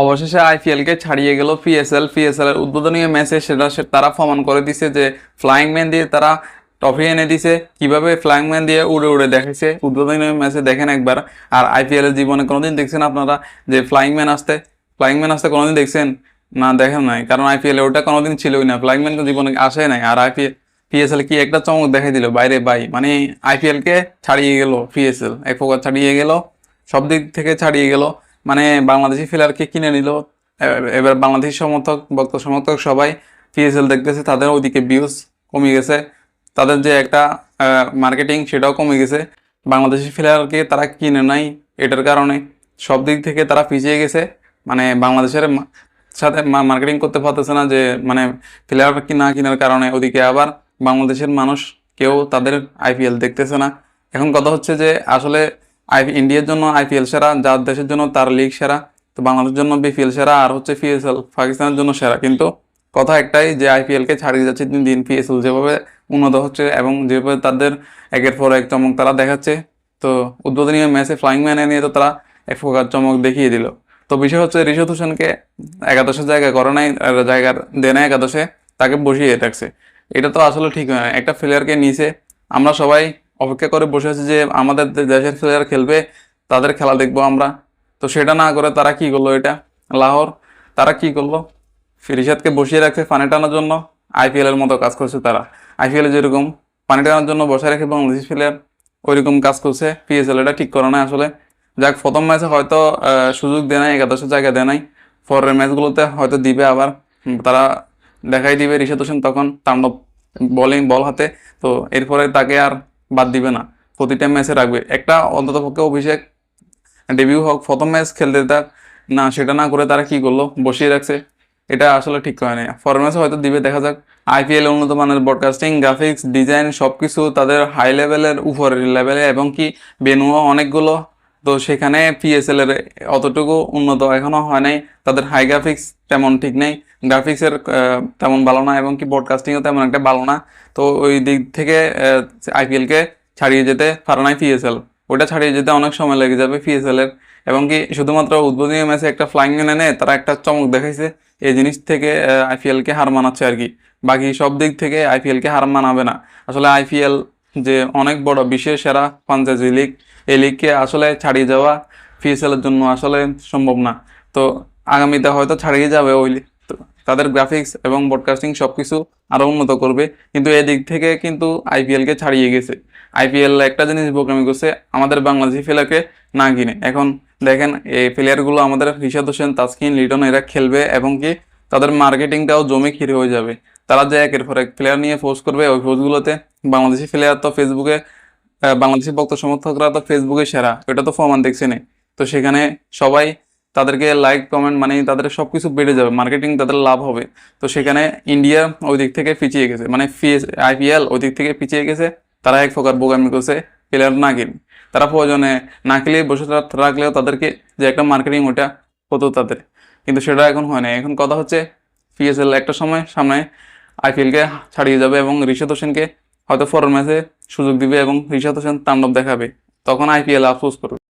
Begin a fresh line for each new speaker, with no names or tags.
অবশেষে আইপিএল কে ছাড়িয়ে গেল পিএসএল পিএসএল এর উদ্বোধনী ম্যাচে সেটা তারা প্রমাণ করে দিছে যে ফ্লাইং ম্যান দিয়ে তারা ট্রফি এনে দিছে। কীভাবে ফ্লাইং ম্যান দিয়ে উড়ে উড়ে দেখেছে উদ্বোধনী ম্যাচে দেখেন একবার। আর আইপিএল এর জীবনে কোনোদিন দেখছেন আপনারা যে ফ্লাইং ম্যান আসতে? ফ্লাইং ম্যান আসতে কোনোদিন দেখছেন? না, দেখেন নাই। কারণ আইপিএল ওটা কোনোদিন ছিলই না। ফ্লাইং ম্যান জীবনে আসে নাই। আর আইপিএল পিএসএল কি একটা চমক দেখাই দিল? বাইরে বাই। মানে আইপিএল কে ছাড়িয়ে গেল পিএসএল এক প্রকার ছাড়িয়ে গেল। সব দিক থেকে ছাড়িয়ে গেল। মানে বাংলাদেশি প্লেয়ারকে কিনে নিল। এবার বাংলাদেশি সমর্থক ভক্ত সমর্থক সবাই পিএসএল দেখতেছে, তাদের ওইদিকে ভিউজ কমে গেছে। তাদের যে একটা মার্কেটিং সেটাও কমে গেছে। বাংলাদেশি প্লেয়ারকে তারা কিনে নাই এটার কারণে। সব দিক থেকে তারা পিছিয়ে গেছে। মানে বাংলাদেশের সাথে মার্কেটিং করতে পারতেছে না যে মানে প্লেয়ার না কেনার কারণে। ওদিকে আবার বাংলাদেশের মানুষ কেউ তাদের আইপিএল দেখতেছে না। এখন কথা হচ্ছে যে, আসলে আই ইন্ডিয়ার জন্য আইপিএল সেরা যার দেশের জন্য তার লিগ সেরা, তো বাংলাদেশের জন্য বিপিএল সেরা, আর হচ্ছে পিএসএল পাকিস্তানের জন্য সেরা। কিন্তু কথা একটাই যে আইপিএলকে ছাড়িয়ে যাচ্ছে দিন দিন পিএসএল যেভাবে উন্নত হচ্ছে এবং যেভাবে তাদের একের পর এক চমক তারা দেখাচ্ছে, তো উদ্বোধনীয় ম্যাচে ফ্লাইং ম্যানে নিয়ে তো তারা এক প্রকার চমক দেখিয়ে দিল। তো বিষয় হচ্ছে ঋষভ হোসেনকে একাদশের জায়গায় করে নাই জায়গার দেয় না একাদশে, তাকে বসিয়ে রাখছে। এটা তো আসলে ঠিক হয় না একটা প্লেয়ারকে নিচে আমরা সবাই অপেক্ষা করে বসে আছে যে আমাদের দেশের প্লেয়ার খেলবে, তাদের খেলা দেখব আমরা। তো সেটা না করে তারা কি করল এটা? লাহোর, তারা কি করল? রিশাদকে বসিয়ে রাখছে পানি টানার জন্য। আইপিএল এর মতো কাজ করছে তারা। আইপিএল যেরকম পানি টানার জন্য বসে রেখে বাংলাদেশি প্লেয়ার ওইরকম কাজ করছে। পিএসএল এটা ঠিক করে না আসলে। যাক, প্রথম ম্যাচে হয়তো সুযোগ দেয় নাই, একাদশের জায়গা দেয় নাই। পরের ম্যাচগুলোতে হয়তো দিবে আবার। তারা দেখাই দিবে ঋষাদ হোসেন তখন তাণ্ডব বলিং বল হাতে। তো এরপরে তাকে আর বাদ দিবে না। প্রতিটা ম্যাচে রাখবে। একটা অন্তত পক্ষে অভিষেক ডেবিউ হোক, প্রথম ম্যাচ খেলতে থাক না, সেটা না করে তারা কি করল? বসিয়ে রাখছে। এটা আসলে ঠিক হয় না পরের হয়তো দিবে, দেখা যাক। আইপিএল উন্নত মানের ব্রডকাস্টিং গ্রাফিক্স ডিজাইন সব কিছু তাদের হাই লেভেলের উপরের লেভেলে এবং কি বেনুয়া অনেকগুলো তো সেখানে পিএসএল এর অতটুকু উন্নত এখনও হয় নাই। তাদের হাই গ্রাফিক্স তেমন ঠিক নেই। গ্রাফিক্সের তেমন ভালো না এবং কি ব্রডকাস্টিংও তেমন একটা ভালো না। তো ওই দিক থেকে আইপিএলকে ছাড়িয়ে যেতে পারে নাই পিএসএল ওটা ছাড়িয়ে যেতে অনেক সময় লেগে যাবে পিএসএল এর। এবং কি শুধুমাত্র উদ্বোধনী ম্যাচে একটা ফ্লাইং এনে নেয় তারা একটা চমক দেখাইছে। এই জিনিস থেকে আইপিএল কে হার মানাচ্ছে আর কি। বাকি সব দিক থেকে আইপিএল কে হার মানাবে না। আসলে আইপিএল যে অনেক বড় বিশ্বের সেরা ফ্রাঞ্চাইজি লিগ এই লিগকে আসলে ছাড়িয়ে যাওয়া পিএসএল এর জন্য আসলে সম্ভব না। তো আগামীতে হয়তো ছাড়িয়ে যাবে ওই তাদের গ্রাফিক্স এবং ব্রডকাস্টিং সব কিছু আরও উন্নত করবে। কিন্তু এদিক থেকে কিন্তু আইপিএলকে ছাড়িয়ে গেছে। আইপিএল একটা জিনিস বোকামি করছে, আমাদের বাংলাদেশি প্লেয়ারকে না কিনে। এখন দেখেন, এই প্লেয়ারগুলো আমাদের রিশাদ হোসেন, তাসকিন, লিটন, এরা খেলবে এবং কি তাদের মার্কেটিংটাও জমে ক্ষীর হয়ে যাবে। তারা যে একের পর এক প্লেয়ার নিয়ে পোস্ট করবে ওই পোস্টগুলোতে বাংলাদেশি প্লেয়ার তো ফেসবুকে বাংলাদেশি ভক্ত সমর্থকরা তো ফেসবুকে সেরা, এটা তো প্রমাণ দেখছে নে। তো সেখানে সবাই তাদেরকে লাইক কমেন্ট মানে তাদের সব কিছু বেড়ে যাবে মার্কেটিং তাদের লাভ হবে। তো সেখানে ইন্ডিয়া ওই দিক থেকে পিছিয়ে গেছে মানে আইপিএল ওই দিক থেকে পিছিয়ে গেছে, তারা এক প্রকার বোকামি করছে প্লেয়ার না কিনে। তারা প্রয়োজনে না খেলে বসে রাখলেও তাদেরকে যে একটা মার্কেটিং ওটা হতো তাদের। কিন্তু সেটা এখন হয় না এখন কথা হচ্ছে পিএসএল একটা সময় সামনে আইপিএলকে ছাড়িয়ে যাবে এবং ঋষাদ হোসেনকে হয়তো ফরেন ম্যাচে সুযোগ দিবে এবং ঋষাদ হোসেন তাণ্ডব দেখাবে। তখন আইপিএল আফসোস করবে।